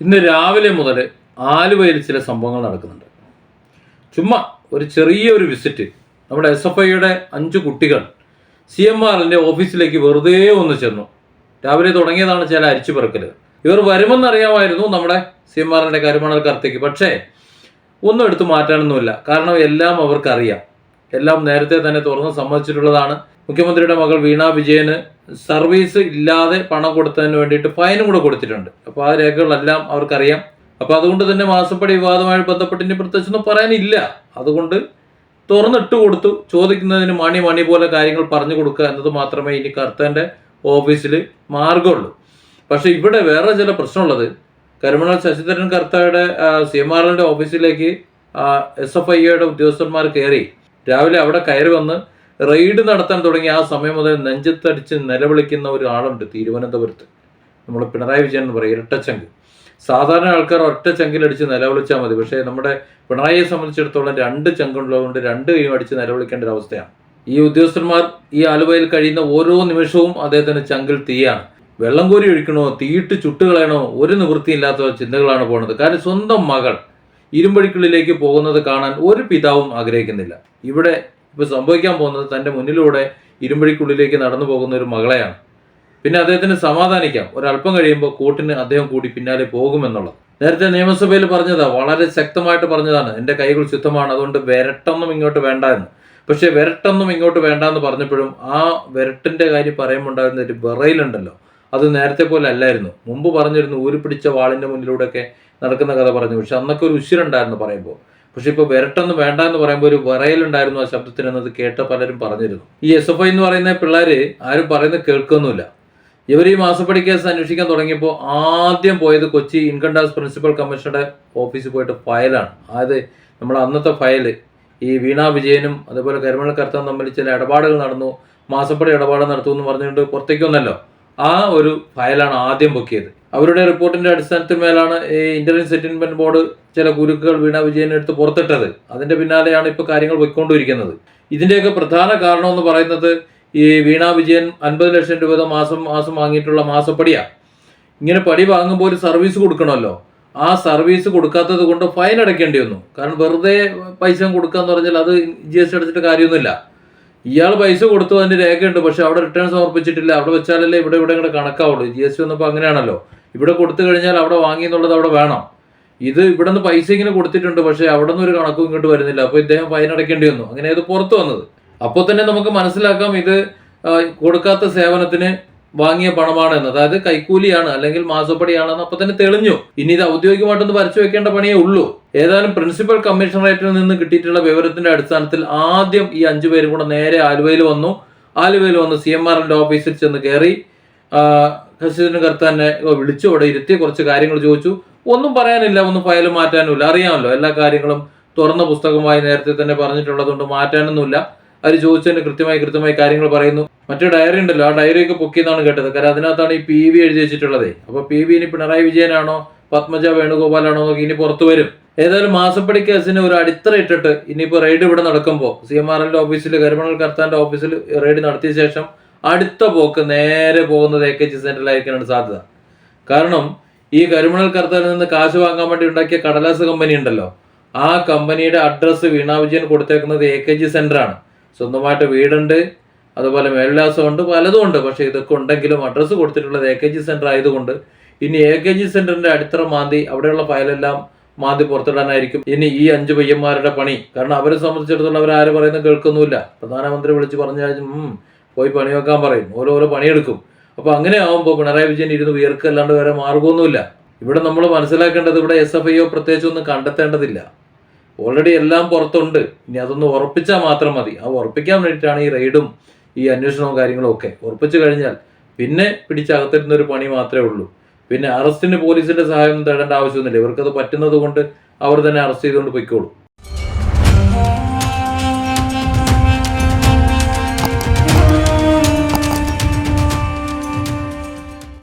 ഇന്ന് രാവിലെ മുതൽ ആലുവയിൽ ചില സംഭവങ്ങൾ നടക്കുന്നുണ്ട്. ചുമ്മാ ഒരു ചെറിയൊരു വിസിറ്റ് നമ്മുടെ എസ് എഫ് ഐയുടെ അഞ്ച് കുട്ടികൾ സി എം ആറിന്റെ ഓഫീസിലേക്ക് വെറുതെ ഒന്ന് ചെന്നു. രാവിലെ തുടങ്ങിയതാണ് ചില അരിച്ചു പെറുക്കൽ ഇവർ വരുമെന്നറിയാമായിരുന്നു നമ്മുടെ സി എം ആറിന്റെ കരുമണൽ കർത്തയ്ക്ക് പക്ഷേ ഒന്നും എടുത്തു മാറ്റാനൊന്നുമില്ല. കാരണം എല്ലാം അവർക്കറിയാം. എല്ലാം നേരത്തെ തന്നെ തുറന്ന് സമ്മതിച്ചിട്ടുള്ളതാണ്. മുഖ്യമന്ത്രിയുടെ മകൾ വീണ വിജയന് സർവീസ് ഇല്ലാതെ പണം കൊടുത്തതിന് വേണ്ടിയിട്ട് ഫൈനും കൂടെ കൊടുത്തിട്ടുണ്ട്. അപ്പോൾ ആ രേഖകളെല്ലാം അവർക്കറിയാം. അപ്പോൾ അതുകൊണ്ട് തന്നെ മാസപ്പടി വിവാദമായി ബന്ധപ്പെട്ട് ഇനി പ്രത്യേകിച്ചൊന്നും പറയാനില്ല. അതുകൊണ്ട് തുറന്നിട്ട് കൊടുത്തു. ചോദിക്കുന്നതിന് മണി മണി പോലെ കാര്യങ്ങൾ പറഞ്ഞു കൊടുക്കുക എന്നത് മാത്രമേ ഇനി കർത്തന്റെ ഓഫീസിൽ മാർഗമുള്ളൂ. പക്ഷേ ഇവിടെ വേറെ ചില പ്രശ്നമുള്ളത്. കരുമണൽ ശശിധരൻ കർത്തയുടെ സി എം ആർ എല്ലിന്റെ ഓഫീസിലേക്ക് എസ് എഫ് ഐയുടെ ഉദ്യോഗസ്ഥന്മാർ കയറി. രാവിലെ അവിടെ കയറി വന്ന് റെയ്ഡ് നടത്താൻ തുടങ്ങിയ ആ സമയം മുതൽ നെഞ്ചത്തടിച്ച് നിലവിളിക്കുന്ന ഒരാളുണ്ട് തിരുവനന്തപുരത്ത്. നമ്മൾ പിണറായി വിജയൻ എന്ന് പറയും ഇരട്ടച്ചങ്ക് സാധാരണ ആൾക്കാർ ഒറ്റ ചങ്കിലടിച്ച് നിലവിളിച്ചാൽ മതി. പക്ഷേ നമ്മുടെ പിണറായിയെ സംബന്ധിച്ചിടത്തോളം രണ്ട് ചങ്കുള്ളതുകൊണ്ട് രണ്ട് കൈയും അടിച്ച് നിലവിളിക്കേണ്ട ഒരു അവസ്ഥയാണ്. ഈ ഉദ്യോഗസ്ഥന്മാർ ഈ ആലുവയിൽ കഴിയുന്ന ഓരോ നിമിഷവും അദ്ദേഹത്തിന് ചങ്കിൽ തീയാണ്. വെള്ളം കോരി ഒഴിക്കണോ തീയിട്ട് ചുട്ടുകളയണോ ഒരു നിവൃത്തിയില്ലാത്ത ചിന്തകളാണ് പോകുന്നത്. കാരണം സ്വന്തം മകൾ ഇരുമ്പഴിക്കുള്ളിലേക്ക് പോകുന്നത് കാണാൻ ഒരു പിതാവും ആഗ്രഹിക്കുന്നില്ല. ഇവിടെ ഇപ്പോൾ സംഭവിക്കാൻ പോകുന്നത് തന്റെ മുന്നിലൂടെ ഇരുമ്പഴിക്കുള്ളിലേക്ക് നടന്നു പോകുന്ന ഒരു മകളെയാണ്. പിന്നെ അദ്ദേഹത്തിന് സമാധാനിക്കാം. ഒരല്പം കഴിയുമ്പോൾ കൂട്ടിന് അദ്ദേഹം കൂടി പിന്നാലെ പോകുമെന്നുള്ളത്. നേരത്തെ നിയമസഭയിൽ പറഞ്ഞതാ വളരെ ശക്തമായിട്ട് പറഞ്ഞതാണ്. എന്റെ കൈകൾ ശുദ്ധമാണ് അതുകൊണ്ട് വിരട്ടൊന്നും ഇങ്ങോട്ട് വേണ്ട എന്ന് പക്ഷേ വിരട്ടൊന്നും ഇങ്ങോട്ട് വേണ്ട എന്ന് പറഞ്ഞപ്പോഴും ആ വിരട്ടിന്റെ കാര്യം പറയുമ്പോൾ ഉണ്ടായിരുന്ന ഒരു വിറയിലുണ്ടല്ലോ. അത് നേരത്തെ പോലെ അല്ലായിരുന്നു. മുമ്പ് പറഞ്ഞിരുന്നു ഊരി പിടിച്ച വാളിന്റെ മുന്നിലൂടെയൊക്കെ നടക്കുന്ന കഥ പറഞ്ഞു. പക്ഷെ അന്നൊക്കെ ഒരു ഉശിരുണ്ടായിരുന്നു പറയുമ്പോൾ. പക്ഷെ ഇപ്പോൾ വിരട്ടൊന്നും വേണ്ട എന്ന് പറയുമ്പോൾ ഒരു വിറയലുണ്ടായിരുന്നു ആ ശബ്ദത്തിന് എന്നത് കേട്ട പലരും പറഞ്ഞിരുന്നു. ഈ എസ് എഫ് ഐ എന്ന് പറയുന്ന പിള്ളേർ ആരും പറയുന്നത് കേൾക്കൊന്നുമില്ല. ഇവർ ഈ മാസപ്പടി കേസ് അന്വേഷിക്കാൻ തുടങ്ങിയപ്പോൾ ആദ്യം പോയത് കൊച്ചി ഇൻകം ടാക്സ് പ്രിൻസിപ്പൽ കമ്മീഷണറുടെ ഓഫീസിൽ പോയിട്ട് ഫയലാണ്. അതായത് നമ്മൾ അന്നത്തെ ഫയൽ. ഈ വീണ വിജയനും അതുപോലെ കരിമണൽ കർത്താൻ തമ്മിൽ ചില ഇടപാടുകൾ നടന്നു. മാസപ്പടി ഇടപാട് നടത്തുമെന്ന് പറഞ്ഞുകൊണ്ട് പുറത്തേക്ക് വന്നല്ലോ ആ ഒരു ഫയലാണ് ആദ്യം പൊക്കിയത് അവരുടെ റിപ്പോർട്ടിന്റെ അടിസ്ഥാനത്തിൽ മേലാണ് ഈ ഇന്റർനെറ്റ് സെറ്റിൽമെന്റ് ബോർഡ് ചില കുരുക്കുകൾ വീണ വിജയനെ എടുത്ത് പുറത്തിട്ടത്. അതിന്റെ പിന്നാലെയാണ് ഇപ്പോൾ കാര്യങ്ങൾ പൊയ്ക്കൊണ്ടിരിക്കുന്നത്. ഇതിന്റെയൊക്കെ പ്രധാന കാരണം എന്ന് പറയുന്നത് ഈ വീണ വിജയൻ അൻപത് ലക്ഷം രൂപ മാസം മാസം വാങ്ങിയിട്ടുള്ള മാസപ്പടിയാ. ഇങ്ങനെ പടി വാങ്ങുമ്പോൾ ഒരു സർവീസ് കൊടുക്കണമല്ലോ. ആ സർവീസ് കൊടുക്കാത്തത് കൊണ്ട് ഫൈൻ അടയ്ക്കേണ്ടി വന്നു. കാരണം വെറുതെ പൈസ കൊടുക്കാന്ന് പറഞ്ഞാൽ അത് ജി എസ് ടി അടച്ചിട്ട് കാര്യമൊന്നുമില്ല. ഇയാൾ പൈസ കൊടുത്തു അതിന്റെ രേഖയുണ്ട് പക്ഷെ അവിടെ റിട്ടേൺ സമർപ്പിച്ചിട്ടില്ല അവിടെ വെച്ചാലല്ലേ ഇവിടെ ഇവിടെ ഇങ്ങോട്ട് കണക്കാവുള്ളൂ. ജി എസ് ടി വന്നപ്പോൾ അങ്ങനെയാണല്ലോ. ഇവിടെ കൊടുത്തു കഴിഞ്ഞാൽ അവിടെ വാങ്ങി എന്നുള്ളത് അവിടെ വേണം. ഇത് ഇവിടെ നിന്ന് പൈസ ഇങ്ങനെ കൊടുത്തിട്ടുണ്ട് പക്ഷെ അവിടെ നിന്ന് ഒരു കണക്കും ഇങ്ങോട്ട് വരുന്നില്ല. അപ്പോൾ ഇദ്ദേഹം ഫൈൻ അടയ്ക്കേണ്ടി വന്നു. അങ്ങനെ ഇത് പുറത്തു വന്നത്. അപ്പോൾ തന്നെ നമുക്ക് മനസ്സിലാക്കാം ഇത് കൊടുക്കാത്ത സേവനത്തിന് വാങ്ങിയ പണമാണ് എന്ന്. അതായത് കൈക്കൂലിയാണ് അല്ലെങ്കിൽ മാസപ്പടിയാണെന്ന് അപ്പൊ തന്നെ തെളിഞ്ഞു. ഇനി ഇത് ഔദ്യോഗികമായിട്ടൊന്ന് വരച്ചു വെക്കേണ്ട പണിയേ ഉള്ളൂ. ഏതായാലും പ്രിൻസിപ്പൽ കമ്മീഷണറേറ്റിൽ നിന്ന് കിട്ടിയിട്ടുള്ള വിവരത്തിന്റെ അടിസ്ഥാനത്തിൽ ആദ്യം ഈ അഞ്ചു പേരും കൂടെ നേരെ ആലുവയിൽ വന്നു. ആലുവയിൽ വന്ന് സി എം ആറിന്റെ ഓഫീസിൽ ചെന്ന് കയറി ഹസീദിന് കർത്താനെ വിളിച്ചു. അവിടെ ഇരുത്തി കുറച്ച് കാര്യങ്ങൾ ചോദിച്ചു. ഒന്നും പറയാനില്ല ഒന്നും ഫയൽ മാറ്റാനുമില്ല അറിയാമല്ലോ എല്ലാ കാര്യങ്ങളും തുറന്ന പുസ്തകമായി നേരത്തെ തന്നെ പറഞ്ഞിട്ടുള്ളതുകൊണ്ട് മാറ്റാനൊന്നുമില്ല. അവർ ചോദിച്ചതിന് കൃത്യമായി കൃത്യമായി കാര്യങ്ങൾ പറയുന്നു. മറ്റേ ഡയറി ഉണ്ടല്ലോ ആ ഡയറി ഒക്കെ പൊക്കിയെന്നാണ് കേട്ടത്. കാരണം അതിനകത്താണ് ഈ പി വി എഴുതി വെച്ചിട്ടുള്ളത്. അപ്പൊ പി വി ഇനി പിണറായി വിജയനാണോ പത്മജ വേണുഗോപാലാണോ നോക്കി ഇനി പുറത്തു വരും. ഏതായാലും മാസപ്പടി കേസിന് ഒരു അടിത്തറ ഇട്ടിട്ട് ഇനിയിപ്പോൾ റെയ്ഡ് ഇവിടെ നടക്കുമ്പോൾ സി എം ആർ എല്ലിന്റെ ഓഫീസിൽ കരിമണൽ കർത്താന്റെ ഓഫീസിൽ റെയ്ഡ് നടത്തിയ ശേഷം അടുത്ത പോക്ക് നേരെ പോകുന്നത് എ കെ ജി സെന്ററിലായിരിക്കാനാണ് സാധ്യത. കാരണം ഈ കരിമണൽ കർത്താനിൽ നിന്ന് കാശ് വാങ്ങാൻ വേണ്ടി ഉണ്ടാക്കിയ കടലാസ് കമ്പനി ഉണ്ടല്ലോ. ആ കമ്പനിയുടെ അഡ്രസ്സ് വീണാ വിജയൻ കൊടുത്തേക്കുന്നത് എ കെ ജി സെന്റർ ആണ്. സ്വന്തമായിട്ട് വീടുണ്ട് അതുപോലെ മേൽവിലാസമുണ്ട് പലതും ഉണ്ട്. പക്ഷേ ഇതൊക്കെ ഉണ്ടെങ്കിലും അഡ്രസ്സ് കൊടുത്തിട്ടുള്ളത് എ കെ ജി സെന്റർ ആയതുകൊണ്ട് ഇനി എ കെ ജി സെന്ററിന്റെ അടിത്തറ മാന്തി അവിടെയുള്ള ഫയലെല്ലാം മാന്തി പുറത്തിടാനായിരിക്കും. ഇനി ഈ അഞ്ച് പയ്യന്മാരുടെ പണി. കാരണം അവരെ സംബന്ധിച്ചിടത്തോളം അവർ ആര് പറയുന്നത് കേൾക്കുന്നുമില്ല. പ്രധാനമന്ത്രി വിളിച്ച് പറഞ്ഞാൽ പോയി പണി വെക്കാൻ പറയും. ഓരോരോ പണിയെടുക്കും. അപ്പോൾ അങ്ങനെ ആവുമ്പോൾ പിണറായി വിജയൻ ഇരുന്ന് വിയർക്കല്ലാണ്ട് വരെ മാർഗമൊന്നുമില്ല ഇവിടെ നമ്മൾ മനസ്സിലാക്കേണ്ടത് ഇവിടെ എസ് എഫ് ഐ ഒ പ്രത്യേകിച്ചൊന്നും കണ്ടെത്തേണ്ടതില്ല. ഓൾറെഡി എല്ലാം പുറത്തുണ്ട്. ഇനി അതൊന്ന് ഉറപ്പിച്ചാൽ മാത്രം മതി. ആ ഉറപ്പിക്കാൻ വേണ്ടിയിട്ടാണ് ഈ റെയ്ഡും ഈ അന്വേഷണവും കാര്യങ്ങളും ഒക്കെ. ഉറപ്പിച്ചു കഴിഞ്ഞാൽ പിന്നെ പിടിച്ചകത്തിരുന്ന ഒരു പണി മാത്രമേ ഉള്ളൂ. പിന്നെ അറസ്റ്റിന് പോലീസിന്റെ സഹായം തേടേണ്ട ആവശ്യമൊന്നുമില്ല. ഇവർക്കത് പറ്റുന്നത് കൊണ്ട് അവർ തന്നെ അറസ്റ്റ് ചെയ്തുകൊണ്ട് പൊയ്ക്കോളും.